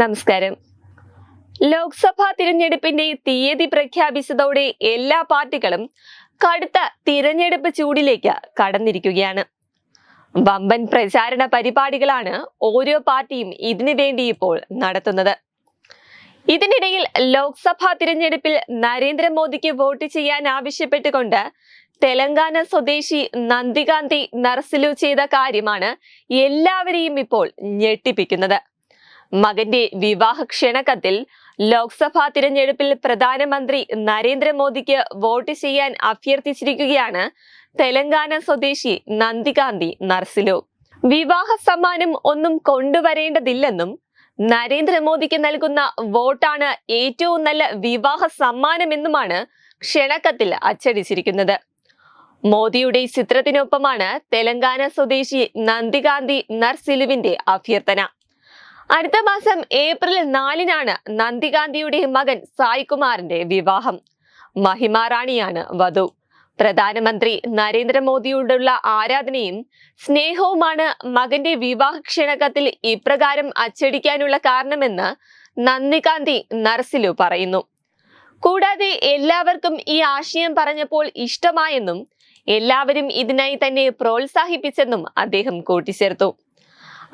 നമസ്കാരം. ലോക്സഭാ തിരഞ്ഞെടുപ്പിന്റെ തീയതി പ്രഖ്യാപിച്ചതോടെ എല്ലാ പാർട്ടികളും കടുത്ത തിരഞ്ഞെടുപ്പ് ചൂടിലേക്ക് കടന്നിരിക്കുകയാണ്. വമ്പൻ പ്രചാരണ പരിപാടികളാണ് ഓരോ പാർട്ടിയും ഇതിനു വേണ്ടി ഇപ്പോൾ നടത്തുന്നത്. ഇതിനിടയിൽ ലോക്സഭാ തിരഞ്ഞെടുപ്പിൽ നരേന്ദ്രമോദിക്ക് വോട്ട് ചെയ്യാൻ ആവശ്യപ്പെട്ടുകൊണ്ട് തെലങ്കാന സ്വദേശി നന്ദികാന്തി നർസിലു ചെയ്ത കാര്യമാണ് എല്ലാവരെയും ഇപ്പോൾ ഞെട്ടിപ്പിക്കുന്നത്. മകന്റെ വിവാഹ ക്ഷണക്കത്തിൽ ലോക്സഭാ തിരഞ്ഞെടുപ്പിൽ പ്രധാനമന്ത്രി നരേന്ദ്രമോദിക്ക് വോട്ട് ചെയ്യാൻ അഭ്യർത്ഥിച്ചിരിക്കുകയാണ് തെലങ്കാന സ്വദേശി നന്ദികാന്തി നർസിലു. വിവാഹ സമ്മാനം ഒന്നും കൊണ്ടുവരേണ്ടതില്ലെന്നും നരേന്ദ്രമോദിക്ക് നൽകുന്ന വോട്ടാണ് ഏറ്റവും നല്ല വിവാഹ സമ്മാനമെന്നുമാണ് ക്ഷണക്കത്തിൽ അച്ചടിച്ചിരിക്കുന്നത്. മോദിയുടെ ചിത്രത്തിനൊപ്പമാണ് തെലങ്കാന സ്വദേശി നന്ദികാന്തി നർസിലുവിന്റെ അഭ്യർത്ഥന. അടുത്ത മാസം ഏപ്രിൽ നാലിനാണ് നന്ദികാന്തിയുടെ മകൻ സായികുമാറിന്റെ വിവാഹം. മഹിമ റാണിയാണ് വധു. പ്രധാനമന്ത്രി നരേന്ദ്രമോദിയോടുള്ള ആരാധനയും സ്നേഹവുമാണ് മകന്റെ വിവാഹ ക്ഷണകത്തിൽ ഇപ്രകാരം അച്ചടിക്കാനുള്ള കാരണമെന്ന് നന്ദികാന്തി നർസിലു പറയുന്നു. കൂടാതെ എല്ലാവർക്കും ഈ ആശയം പറഞ്ഞപ്പോൾ ഇഷ്ടമായെന്നും എല്ലാവരും ഇതിനായി തന്നെ പ്രോത്സാഹിപ്പിച്ചെന്നും അദ്ദേഹം കൂട്ടിച്ചേർത്തു.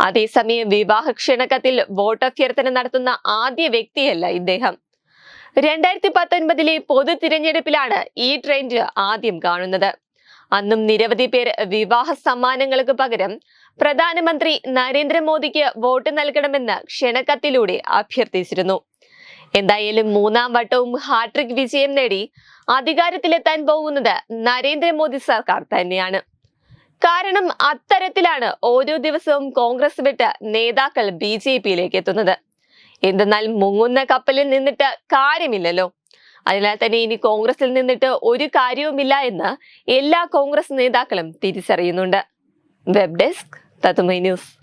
അതേസമയം വിവാഹ ക്ഷണക്കത്തിൽ വോട്ടഭ്യർത്ഥന നടത്തുന്ന ആദ്യ വ്യക്തിയല്ല ഇദ്ദേഹം. രണ്ടായിരത്തി പത്തൊൻപതിലെ പൊതു തിരഞ്ഞെടുപ്പിലാണ് ഈ ട്രെൻഡ് ആദ്യം കാണുന്നത്. അന്നും നിരവധി പേർ വിവാഹ സമ്മാനങ്ങൾക്ക് പകരം പ്രധാനമന്ത്രി നരേന്ദ്രമോദിക്ക് വോട്ട് നൽകണമെന്ന് ക്ഷണക്കത്തിലൂടെ അഭ്യർത്ഥിച്ചിരുന്നു. എന്തായാലും മൂന്നാം വട്ടവും ഹാട്രിക് വിജയം നേടി അധികാരത്തിലെത്താൻ പോകുന്നത് നരേന്ദ്രമോദി സർക്കാർ തന്നെയാണ്. കാരണം അത്തരത്തിലാണ് ഓരോ ദിവസവും കോൺഗ്രസ് വിട്ട് നേതാക്കൾ ബി ജെ പിയിലേക്ക് എത്തുന്നത്. എന്തെന്നാൽ മുങ്ങുന്ന കപ്പലിൽ നിന്നിട്ട് കാര്യമില്ലല്ലോ. അതിനാൽ തന്നെ ഇനി കോൺഗ്രസിൽ നിന്നിട്ട് ഒരു കാര്യവുമില്ല എന്ന് എല്ലാ കോൺഗ്രസ് നേതാക്കളും തിരിച്ചറിയുന്നുണ്ട്. വെബ് ഡെസ്ക് തത്തുമൈ ന്യൂസ്.